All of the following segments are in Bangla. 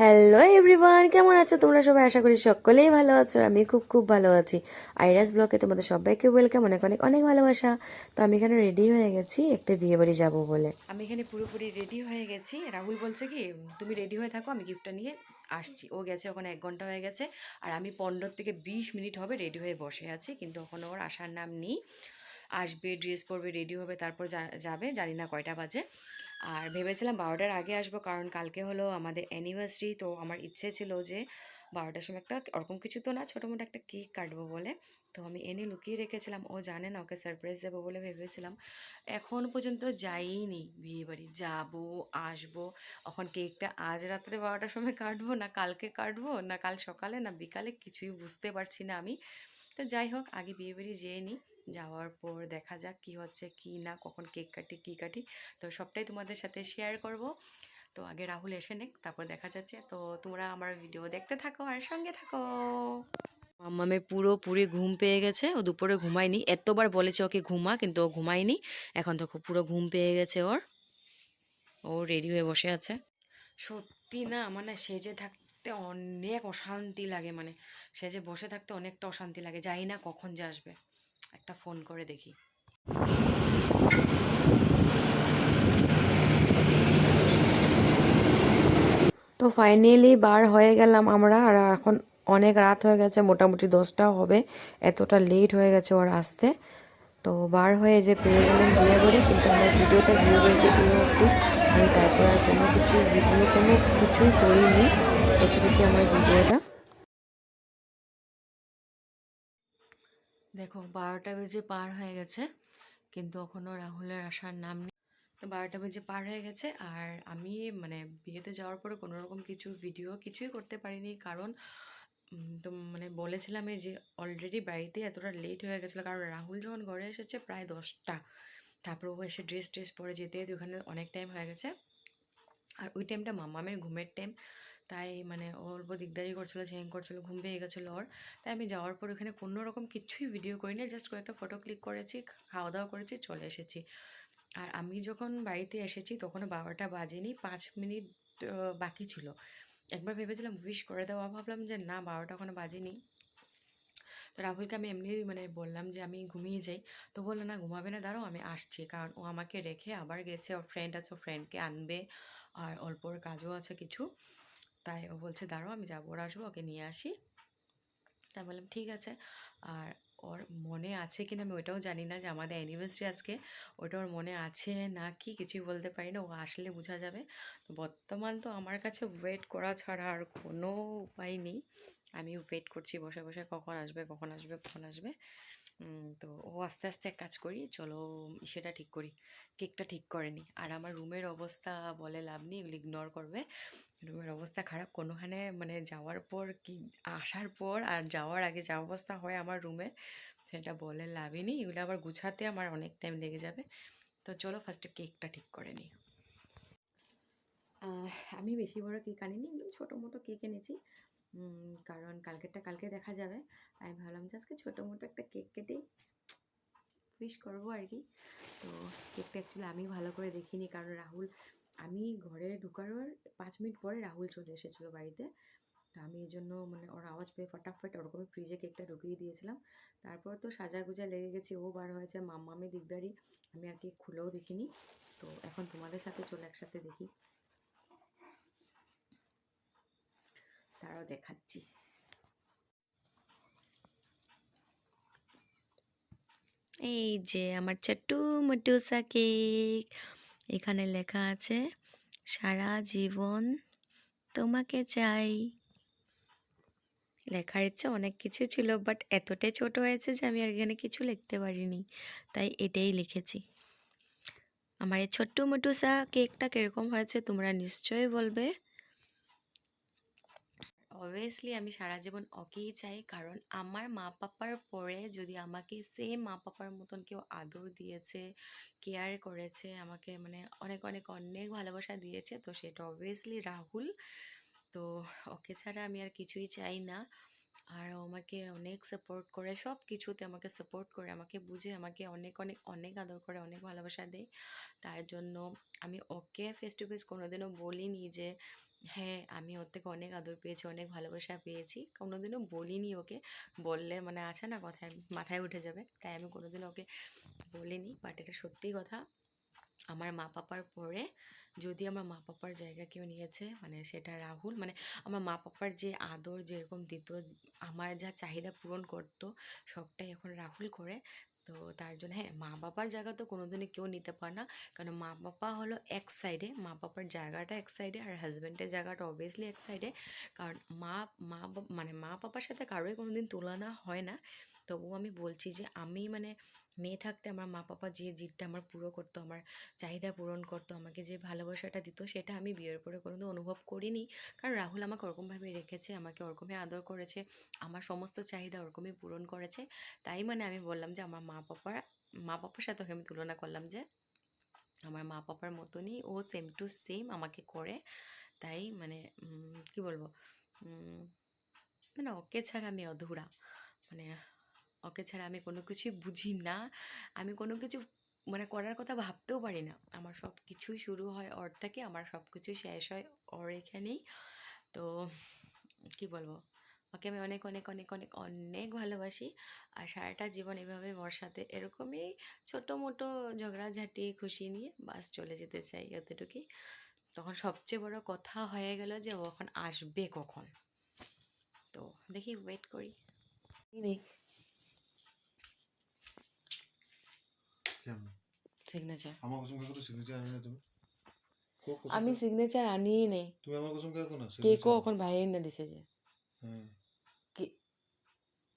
হ্যালো এভরিওয়ান কেমন আছো? তোমরা সবাই আশা করি সকলেই ভালো আছো আমি খুব খুব ভালো আছি। আইরাস ব্লকে তোমাদের সবাইকে ওয়েলকাম অনেক অনেক অনেক ভালোবাসা। তো আমি এখানে রেডি হয়ে গেছি একটা বিয়ে বাড়ি যাব বলে। আমি এখানে পুরোপুরি রেডি হয়ে গেছি। রাহুল বলছে কি, তুমি রেডি হয়ে থাকো, আমি গিফটটা নিয়ে আসছি। ও গেছে ওখানে এক ঘণ্টা হয়ে গেছে। আর আমি পনেরো থেকে বিশ মিনিট হবে রেডি হয়ে বসে আছি, কিন্তু ওখানে ওর আসার নাম নেই। আসবে ড্রেস পরবে রেডি হবে, তারপর যাবে, জানি না কয়টা বাজে। আর ভেবেছিলাম বারোটার আগে আসব, কারণ কালকে হলো আমাদের অ্যানিভার্সারি তো আমার ইচ্ছে ছিল যে বারোটার সময় একটা ওরকম কিছু তো না ছোটো মোটো একটা কেক কাটবো বলে। তো আমি এনে লুকিয়ে রেখেছিলাম, ও জানে না ওকে সারপ্রাইজ দেবো বলে ভেবেছিলাম। এখন পর্যন্ত যাইনি বিয়ে বাড়ি যাব, আসব। এখন কেকটা আজ রাত্রে বারোটার সময় কাটবো, না কালকে কাটবো, না কাল সকালে, না বিকালে, কিছুই বুঝতে পারছি না আমি। তো যাই হোক, আগে বিয়ে বাড়ি যেয়ে নিই যাওয়ার পর দেখা যাক কি হচ্ছে কি না কখন কেক কাটি কি কাটি। তো সবটাই তোমাদের সাথে শেয়ার করব। তো আগে রাহুল এসে নেক তারপর দেখা যাচ্ছে। তো তোমরা আমার ভিডিও দেখতে থাকো আর সঙ্গে থাকো। মাম্মামের পুরো পুরি ঘুম পেয়ে গেছে। ও দুপুরে ঘুমায়নি। এতবার বলেছে ওকে ঘুমা কিন্তু ও ঘুমায়নি। এখন তো খুব পুরো ঘুম পেয়ে গেছে ওর। ও রেডি হয়ে বসে আছে। সত্যি না আমার না সেজে থাকতে অনেক অশান্তি লাগে মানে সেজে বসে থাকতে অনেকটা অশান্তি লাগে। জানি না কখন যে আসবে। একটা ফোন করে দেখি। তো ফাইনালি বার হয়ে গেলাম আমরা আর এখন অনেক রাত হয়ে গেছে, মোটামুটি দশটাও হবে। এতটা লেট হয়ে গেছে ওর আসতে। তো বার হয়ে যে পেয়ে গেলাম বিয়ে বাড়ি, কিন্তু আমার ভিডিওটা বিয়ে বাড়িতে দিয়ে অবধি। আমি তারপর আর কোনো কিছু ভিডিও কোনো কিছুই করিনি। এতটুকু আমার ভিডিওটা। দেখো, বারোটা বেজে পার হয়ে গেছে, কিন্তু এখনও রাহুলের আসার নাম নেই। তো বারোটা বেজে পার হয়ে গেছে, আর আমি মানে বিয়েতে যাওয়ার পরে কোনো রকম কিছু ভিডিও কিছুই করতে পারিনি, কারণ তো মানে বলেছিলাম এই যে অলরেডি বাড়িতে এতটা লেট হয়ে গেছিল, কারণ রাহুল যখন ঘরে এসেছে প্রায় দশটা। তারপর ও এসে ড্রেস ট্রেস পরে যেতে ওখানে অনেক টাইম হয়ে গেছে। আর ওই টাইমটা মামামের ঘুমের টাইম তাই মানে ও অল্প দিকদারি করছিল ঝেং করছিল, ঘুম পেয়ে গেছিল ওর। তাই আমি যাওয়ার পর ওখানে কোনো রকম কিছুই ভিডিও করিনি জাস্ট কয়েকটা ফটো ক্লিক করেছি, খাওয়া দাওয়া করেছি, চলে এসেছি। আর আমি যখন বাড়িতে এসেছি তখনও বারোটা বাজেনি, পাঁচ মিনিট বাকি ছিল। একবার ভেবেছিলাম উইশ করে দেওয়া, ভাবলাম যে না, বারোটা ওখানে বাজেনি। তো রাহুলকে আমি এমনি মানে বললাম যে আমি ঘুমিয়ে যাই। তো বলল, না, ঘুমাবে না, দাঁড়াও, আমি আসছি। কারণ ও আমাকে রেখে আবার গেছে, ওর ফ্রেন্ড আছে ওর ফ্রেন্ডকে আনবে, আর অল্প ওর কাজও আছে কিছু। তাই ও বলছে, দাঁড়াও, আমি যাব। ওরা আসব, ওকে নিয়ে আসি। তাই বললাম, ঠিক আছে। আর ওর মনে আছে কিনা আমি ওটাও জানি না, যে আমাদের অ্যানিভার্সারি আজকে। ওটা ওর মনে আছে না কি, কিছুই বলতে পারি না, ও আসলে বোঝা যাবে। তো বর্তমান তো আমার কাছে ওয়েট করা ছাড়া আর কোনো উপায় নেই। আমি ওয়েট করছি, বসে বসে কখন আসবে কখন আসবে কখন আসবে। তো ও আস্তে আস্তে এক কাজ করি, চলো সেটা ঠিক করি। কেকটা ঠিক করেনি। আর আমার রুমের অবস্থা বলে লাভ নেই, এগুলো ইগনোর করবে। রুমের অবস্থা খারাপ, কোনোখানে মানে যাওয়ার পর কি, আসার পর আর যাওয়ার আগে যা অবস্থা হয় আমার রুমের সেটা বলে লাভই নেই। এগুলো আবার গুছাতে আমার অনেক টাইম লেগে যাবে। তো চলো ফার্স্টে কেকটা ঠিক করে নিই। আমি বেশি বড় কেক আনিনি, একদম ছোটো মোটো কেক এনেছি। কারণ কালকেরটা কালকে দেখা যাবে। আমি ভাবলাম যে আজকে ছোটো মোটো একটা কেক কেটেই উইশ করব আর কি। তো কেকটা অ্যাকচুয়ালি আমি ভালো করে দেখিনি কারণ রাহুল, আমি ঘরে ঢুকানোর পাঁচ মিনিট পরে রাহুল চলে এসেছিল বাড়িতে। তো আমি এই জন্য মানে ওর আওয়াজ পেয়ে ফটাফট ওরকমই ফ্রিজে কেকটা ঢুকিয়ে দিয়েছিলাম। তারপর তো সাজা গুজা লেগে গেছে, ও বার হয়েছে, মাম্মামি দিকদারি আমি আর কেক খুলেও দেখিনি। তো এখন তোমাদের সাথে চলে একসাথে দেখি। তারাও দেখাচ্ছি। এই যে আমার ছোট্টু মটুসা কেক এখানে লেখা আছে, সারা জীবন তোমাকে চাই। লেখার ইচ্ছে অনেক কিছু ছিল বাট এতটাই ছোট হয়েছে যে আমি আর এখানে কিছু লিখতে পারিনি, তাই এটাই লিখেছি। আমার এই ছোট্ট মটুসা কেকটা কীরকম হয়েছে তোমরা নিশ্চয়ই বলবে। অবভিয়াসলি আমি সারা জীবন ওকেই চাই। কারণ আমার মা পাপার পরে যদি আমাকে সেম মা পাপার মতন কেউ আদর দিয়েছে কেয়ার করেছে, আমাকে মানে অনেক অনেক অনেক ভালোবাসা দিয়েছে, তো সেটা অবভিয়াসলি রাহুল। তো ওকে ছাড়া আমি আর কিছুই চাই না। আর আমাকে অনেক সাপোর্ট করে সব কিছুতে আমাকে সাপোর্ট করে, আমাকে বুঝে, আমাকে অনেক অনেক অনেক আদর করে, অনেক ভালোবাসা দেয়। তার জন্য আমি ওকে ফেস টু ফেস কোনোদিনও বলিনি যে হ্যাঁ আমি ওর থেকে অনেক আদর পেয়েছি, অনেক ভালোবাসা পেয়েছি। কোনোদিনও বলিনি ওকে। বললে মানে আছে না কথায়, মাথায় উঠে যাবে। তাই আমি কোনোদিন ওকে বলিনি। বাট এটা সত্যি কথা, আমার মা পাপার পরে যদি আমার মা পাপার জায়গা কেউ নিয়েছে মানে সেটা রাহুল মানে আমার মা পাপার যে আদর, যেরকম দিত, আমার যা চাহিদা পূরণ করতো, সবটাই এখন রাহুল করে। তো তার জন্য হ্যাঁ মা বাবার জায়গা তো কোনোদিনই কেউ নিতে পারে না। কারণ মা বাবা হলো এক সাইডে মা বাবার জায়গাটা এক সাইডে আর হাজব্যান্ডের জায়গাটা অবভিয়াসলি এক সাইডে কারণ মা মা মানে মা বাবার সাথে কারোই কোনোদিন তুলনা হয় না। তবুও আমি বলছি যে, আমি মানে মেয়ে থাকতে আমার মা পাপা যে জিদটা আমার পুরো করতো, আমার চাহিদা পূরণ করতো, আমাকে যে ভালোবাসাটা দিত, সেটা আমি বিয়ের পরে কোনোদিন অনুভব করিনি। কারণ রাহুল আমাকে ওরকমভাবে রেখেছে, আমাকে ওরকমই আদর করেছে, আমার সমস্ত চাহিদা ওরকমই পূরণ করেছে। তাই মানে আমি বললাম যে, আমার মা পাপার মা পাপার সাথে আমি তুলনা করলাম যে, আমার মা পাপার মতনই ও সেম টু সেম আমাকে করে। তাই মানে কি বলব? মানে ওকে ছাড়া আমি অধুরা। মানে ওকে ছাড়া আমি কোনো কিছুই বুঝি না। আমি কোনো কিছু মানে করার কথা ভাবতেও পারি না। আমার সব কিছুই শুরু হয় ওর থেকে, আমার সব কিছুই শেষ হয় ওর এখানেই। তো কি বলব? ওকে আমি অনেক অনেক অনেক অনেক অনেক ভালোবাসি আর সারাটা জীবন এভাবে ওর সাথে এরকমই ছোটো মোটো ঝগড়াঝাটি, খুশি নিয়ে বাস চলে যেতে চাই এতটুকুই। তখন সবচেয়ে বড় কথা হয়ে গেল যে ও এখন আসবে কখন? তো দেখি ওয়েট করি। নেই সিগনেচার আমার কসম তো সিগনেচার আনি না তুমি আমি সিগনেচার আনিই নেই তুমি আমার কসম খেয়ে না কেকও এখন বাইরে না দিছে যে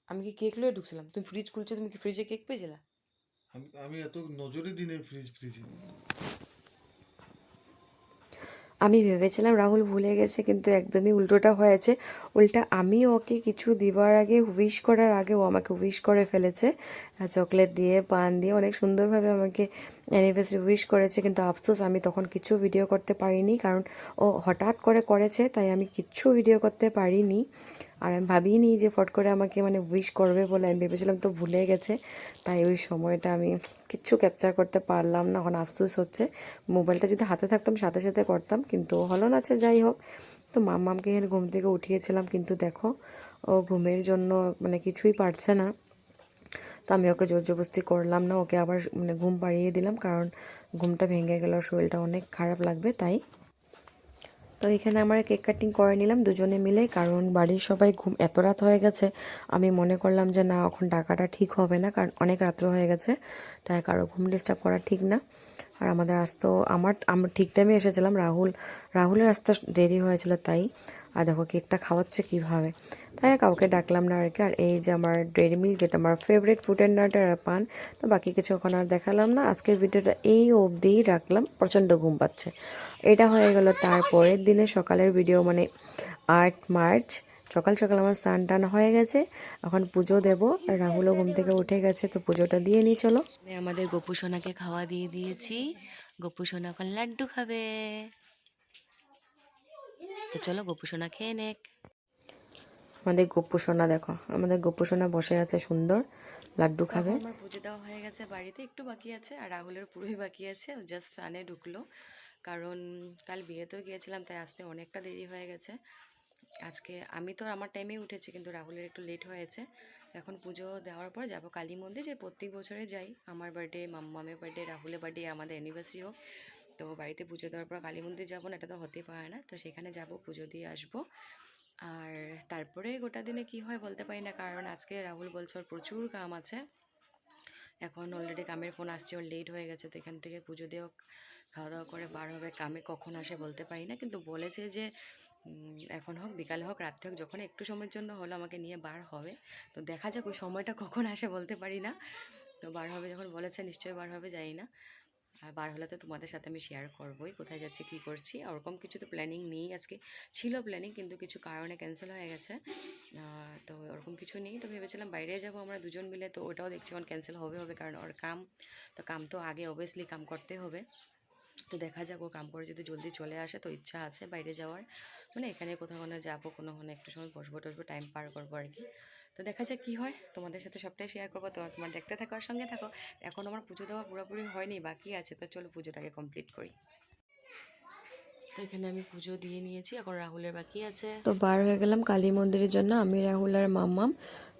আমি কি কেক লয়ে ঢুকছিলাম তুমি ফ্রিজ খুলছো তুমি কি ফ্রিজে কেক পেয়েছিলা আমি আমি এত নজরে দিই ফ্রিজ ফ্রিজে আমি ভেবেছিলাম রাহুল ভুলে গেছে, কিন্তু একদমই উল্টোটা হয়েছে। উল্টা আমি ওকে কিছু দিবার আগে উইশ করার আগে ও আমাকে উইশ করে ফেলেছে। চকলেট দিয়ে, পান দিয়ে, অনেক সুন্দরভাবে আমাকে অ্যানিভার্সারি উইশ করেছে, কিন্তু আফসোস আমি তখন কিছু ভিডিও করতে পারিনি, কারণ ও হঠাৎ করে করেছে, তাই আমি কিচ্ছু ভিডিও করতে পারিনি। আর আমি ভাবিনি যে ফট করে আমাকে মানে উইশ করবে বলে, আমি ভেবেছিলাম তো ভুলে গেছে। তাই ওই সময়টা আমি কিচ্ছু ক্যাপচার করতে পারলাম না। এখন আফসোস হচ্ছে। মোবাইলটা যদি হাতে থাকতাম, সাথে সাথে করতাম, কিন্তু হলো না সে যাই হোক। তো মাম্মামকে এখানে ঘুম থেকে উঠিয়েছিলাম, কিন্তু দেখো, ও ঘুমের জন্য মানে কিছুই পারছে না। তো আমি ওকে জোর জবস্তি করলাম না, ওকে আবার মানে ঘুম পাড়িয়ে দিলাম, কারণ ঘুমটা ভেঙে গেল, শরীরটা অনেক খারাপ লাগবে, তাই তো এখানে আমরা কেক কাটিং করে নিলাম, দুজনে মিলে, কারণ বাড়ির সবাই ঘুম, এত রাত হয়ে গেছে। আমি মনে করলাম যে না, এখন ডাকাটা ঠিক হবে না, কারণ অনেক রাত্র হয়ে গেছে, তাই কারও ঘুম ডিস্টার্ব করা ঠিক না। আর আমাদের আসতো, আমার, আমরা ঠিক টাইমে এসেছিলাম, রাহুল, রাহুলের আসতে দেরি হয়েছিল তাই। আর দেখো কেকটা খাওয়াচ্ছে কীভাবে? তাই কাউকে ডাকলাম না আর কি। আর এই যে আমার ডেরি মিল্ক যেটা আমার ফেভারিট ফুড অ্যান্ড নাট আর পান, তো বাকি কিছু ওখানে আর দেখালাম না। আজকের ভিডিওটা এই অবধিই রাখলাম। প্রচণ্ড ঘুম পাচ্ছে। এটা হয়ে গেল তারপরের দিনে সকালের ভিডিও মানে আট মার্চ। সকাল সকাল আমার স্নান টান হয়ে গেছে। এখন পুজো দেবো। রাহুলও ঘুম থেকে উঠে গেছে, তো পুজোটা দিয়ে নিই, চলো। আমি আমাদের গোপু সোনাকে খাওয়া দিয়ে দিয়েছি। গোপু সোনা এখন লাড্ডু খাবে। তো চলো গোপু সোনা খেয়ে নেক। আমাদের গোপু সোনা দেখো আমাদের গোপু সোনা বসে আছে সুন্দর লাড্ডু খাবে। আমার পুজো দেওয়া হয়ে গেছে বাড়িতে একটু বাকি আছে আর রাহুলের পুরোই বাকি আছে জাস্ট স্নানে ঢুকলো। কারণ কাল বিয়েতেও গিয়েছিলাম তাই আসতে অনেকটা দেরি হয়ে গেছে। আজকে আমি তো আমার টাইমেই উঠেছি কিন্তু রাহুলের একটু লেট হয়েছে। এখন পুজো দেওয়ার পর যাব কালী মন্দির যে প্রত্যেক বছরে যাই। আমার বার্থডে মাম্মামের বার্থডে রাহুলের বার্থডে আমাদের অ্যানিভার্সারি হোক। তো বাড়িতে পুজো দেওয়ার পর কালী মন্দির যাব না, এটা তো হতে পারে না। তো সেখানে যাব, পুজো দিয়ে আসব। আর তারপরে গোটা দিনে কি হয় বলতে পারি না, কারণ আজকে রাহুল বলছে ওর প্রচুর কাম আছে। এখন অলরেডি কামের ফোন আসছে, ওর লেট হয়ে গেছে, তো এখান থেকে পুজো দিয়েও খাওয়া দাওয়া করে বার হবে, কামে কখন আসে বলতে পারি না। কিন্তু বলেছে যে এখন হোক, বিকালে হোক, রাত্রে হোক, যখন একটু সময়ের জন্য হলো আমাকে নিয়ে বার হবে। তো দেখা যাক ওই সময়টা কখন আসে বলতে পারি না। তো বার হবে যখন বলেছে, নিশ্চয়ই বার হবে, জানি না। আর বার হলে তো তোমাদের সাথে আমি শেয়ার করবোই, কোথায় যাচ্ছি, কী করছি। ওরকম কিছু তো প্ল্যানিং নেই, আজকে ছিল প্ল্যানিং কিন্তু কিছু কারণে ক্যান্সেল হয়ে গেছে। তো ওরকম কিছু নেই, তো ভেবেছিলাম বাইরে যাব আমরা দুজন মিলে, তো ওটাও দেখছি এখন ক্যান্সেল হবে হবে, কারণ ওর কাম, তো কাম তো আগে অবভিয়াসলি কাম করতে হবে। তো দেখা যাক, ও কাম করে যদি জলদি চলে আসে, তো ইচ্ছা আছে বাইরে যাওয়ার। মানে এখানে কোথাও কোনো যাব কোনো একটু সময় বসবো টসবো টাইম পার করব আর কি। তো দেখা যাক কী হয়। তোমাদের সাথে সবটাই শেয়ার করব। তোমার তোমার দেখতে থাকো আর সঙ্গে থাকো। এখন আমার পুজো দেওয়া পুরোপুরি হয়নি, বাকি আছে। তো চলো পুজোটাকে কমপ্লিট করি। তো এখানে আমি পুজো দিয়ে নিয়েছি, এখন রাহুলের বাকি আছে। তো বার হয়ে গেলাম কালী মন্দিরের জন্য। আমি, রাহুল আর মাম্মাম।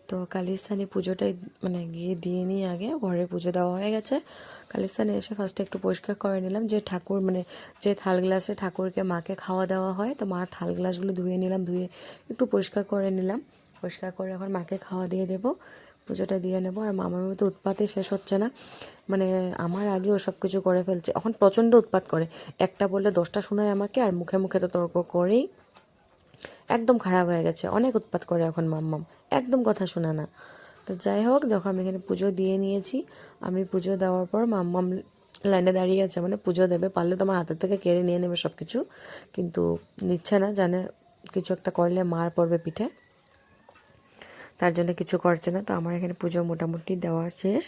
তো কালীস্থানে পুজোটাই মানে গিয়ে দিয়ে নিই আগে। ঘরে পুজো দেওয়া হয়ে গেছে। কালীস্থানে এসে ফার্স্টে একটু পরিষ্কার করে নিলাম যে ঠাকুর মানে যে থাল গ্লাসে ঠাকুরকে, মাকে খাওয়া দেওয়া হয়। তো মার থাল গ্লাসগুলো ধুয়ে নিলাম, ধুয়ে একটু পরিষ্কার করে নিলাম। পরিষ্কার করে এখন মাকে খাওয়া দিয়ে দেবো, পুজোটা দিয়ে নেব। আর মামার মতো উৎপাতই শেষ হচ্ছে না। মানে আমার আগে ও সব কিছু করে ফেলছে। এখন প্রচণ্ড উৎপাত করে। একটা বললে দশটা শোনায় আমাকে আর মুখে মুখে তো তর্ক করেই একদম খারাপ হয়ে গেছে। অনেক উৎপাত করে এখন মাম্মাম। একদম কথা শোনে না। তো যাই হোক, দেখো আমি এখানে পুজো দিয়ে নিয়েছি। আমি পুজো দেওয়ার পর মাম্মাম লাইনে দাঁড়িয়ে আছে। মানে পুজো দেবে। পারলে তো আমার হাতের থেকে কেড়ে নিয়ে নেবে সব কিছু কিন্তু নিচ্ছে না, জানে। কিছু একটা করলে মার পড়বে পিঠে। তার জন্য কিছু করছে না। তো আমার এখানে পুজো মোটামুটি দেওয়া শেষ।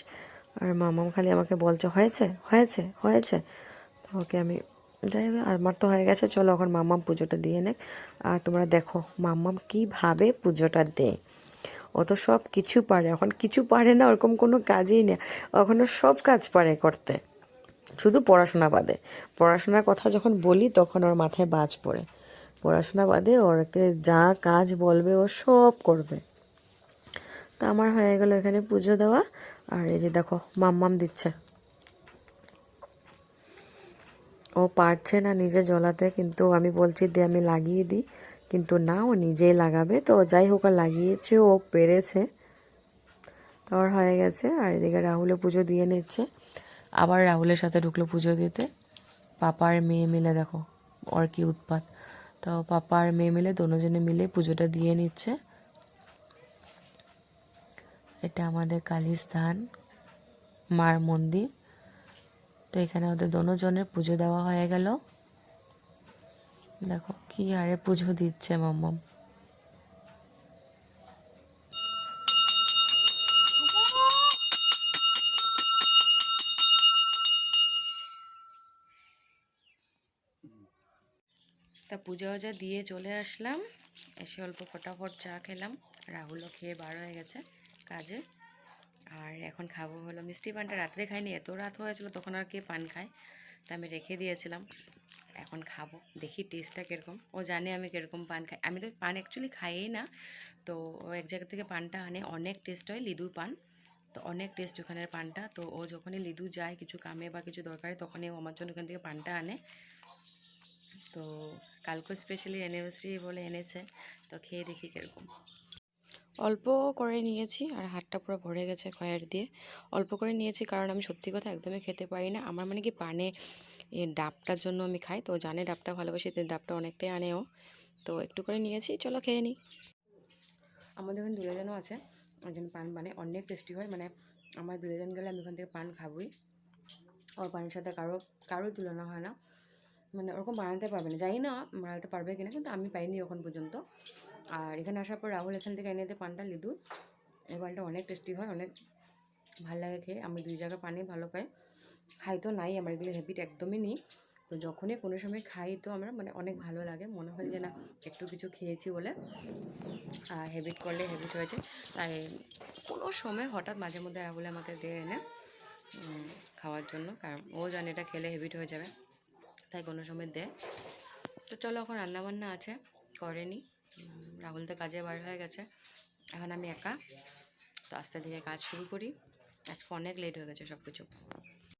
আর মামাম খালি আমাকে বলছে, হয়েছে হয়েছে হয়েছে। তো ওকে আমি যাই হোক, আমার তো হয়ে গেছে, চলো এখন মাম্মাম পুজোটা দিয়ে নে আর তোমরা দেখো, মাম্মাম কীভাবে পুজোটা দেয়। ও তো সব কিছু পারে, এখন কিছু পারে না, ওরকম কোনো কাজই নেই। এখনও সব কাজ পারে করতে, শুধু পড়াশোনা বাদে। পড়াশোনার কথা যখন বলি, তখন ওর মাথায় বাজ পড়ে। পড়াশোনা বাদে ওরকে যা কাজ বলবে, ও সব করবে। তো আমার হয়ে গেল এখানে পুজো দেওয়া। আর এই যে দেখো, মাম্মাম দিচ্ছে। ও পারছে না নিজে জ্বলাতে, কিন্তু আমি বলছি দে, আমি লাগিয়ে দিই। কিন্তু না, ও নিজেই লাগাবে। তো যাই হোক আর লাগিয়েছে, ও পেরেছে। তো ওর হয়ে গেছে। আর এদিকে রাহুলে পুজো দিয়ে নিচ্ছে। আবার রাহুলের সাথে ঢুকলো পুজো দিতে। পাপা আর মেয়ে মিলে দেখো, ওর কি উৎপাত। তো পাপা আর মেয়ে মিলে দোনোজনে মিলে পুজোটা দিয়ে নিচ্ছে। এটা আমাদের কালীস্থান, মার মন্দির। তো এখানে ওদের দোনোজনের পুজো দেওয়া হয়ে গেল। দেখো কি আরে পুজো দিচ্ছে মাম্মাম। তা পূজা ওজা দিয়ে চলে আসলাম। এসে অল্প ফটাফট চা খেলাম। রাহুলও খেয়ে বার হয়ে গেছে। কাজে। আর এখন খাব হলো মিষ্টি পানটা রাত্রে খাইনি, এত রাত হয়েছিল তখন আর কে পান খায়? তা আমি রেখে দিয়েছিলাম। এখন খাব, দেখি টেস্টটা কীরকম। ও জানে আমি কীরকম পান খাই। আমি তো পান অ্যাকচুয়ালি খাইই না। তো ও এক জায়গা থেকে পানটা আনে, অনেক টেস্ট হয় লিদুর পান। তো অনেক টেস্ট ওখানের পানটা। তো ও যখনই লিদু যায়, কিছু কামে বা কিছু দরকারে, তখনই ও আমার জন্য ওখান থেকে পানটা আনে। তো কালকে স্পেশালি অ্যানিভার্সারি বলে এনেছে। তো খেয়ে দেখি কীরকম। অল্প করে নিয়েছি আর হাতটা পুরো ভরে গেছে খয়ের দিয়ে। অল্প করে নিয়েছি কারণ আমি সত্যি কথা একদমই খেতে পারি না। আমার মানে কি পানে ডাবটার জন্য আমি খাই। তো জানে ডাবটা ভালোবাসি ডাবটা অনেকটাই আনেও তো একটু করে নিয়েছি, চলো খেয়ে নিই আমাদের ওখানে দুলেজনও আছে, একজন পান বানে, অনেক টেস্টি হয়। মানে আমার দুলেজন গেলে আমি ওখান থেকে পান খাবই। ওর পানের সাথে কারও কারোই তুলনা হয় না। মানে ওরকম বানাতে পারবে না। জানি না বানাতে পারবে কিনা, কিন্তু আমি পাইনি এখন পর্যন্ত। আর এখানে আসার পর রাহুল এখান থেকে এনে দিতে পানটা লিদু। এই পানটা অনেক টেস্টি হয়, অনেক ভালো লাগে খেয়ে। আমি দুই জায়গায় পানি ভালো পাই। খাই তো নাই, আমার এগুলো হ্যাবিট একদমই নেই। তো যখনই কোনো সময় খাই তো আমরা মানে অনেক ভালো লাগে। মনে হয় যে না, একটু কিছু খেয়েছি বলে। আর হ্যাবিট করলে হ্যাবিট হয়েছে তাই কোনো সময় হঠাৎ মাঝে মধ্যে রাহুল আমাকে দিয়ে এনে খাওয়ার জন্য। কারণ ও জানে এটা খেলে হ্যাবিট হয়ে যাবে। তাই কোনো সময় দেয় তো চলো এখন রান্নাবান্না আছে করেনি রাহুল তো কাজে বার হয়ে গেছে। এখন আমি একা। তো আস্তে ধীরে কাজ শুরু করি। আজকে অনেক লেট হয়ে গেছে সব কিছু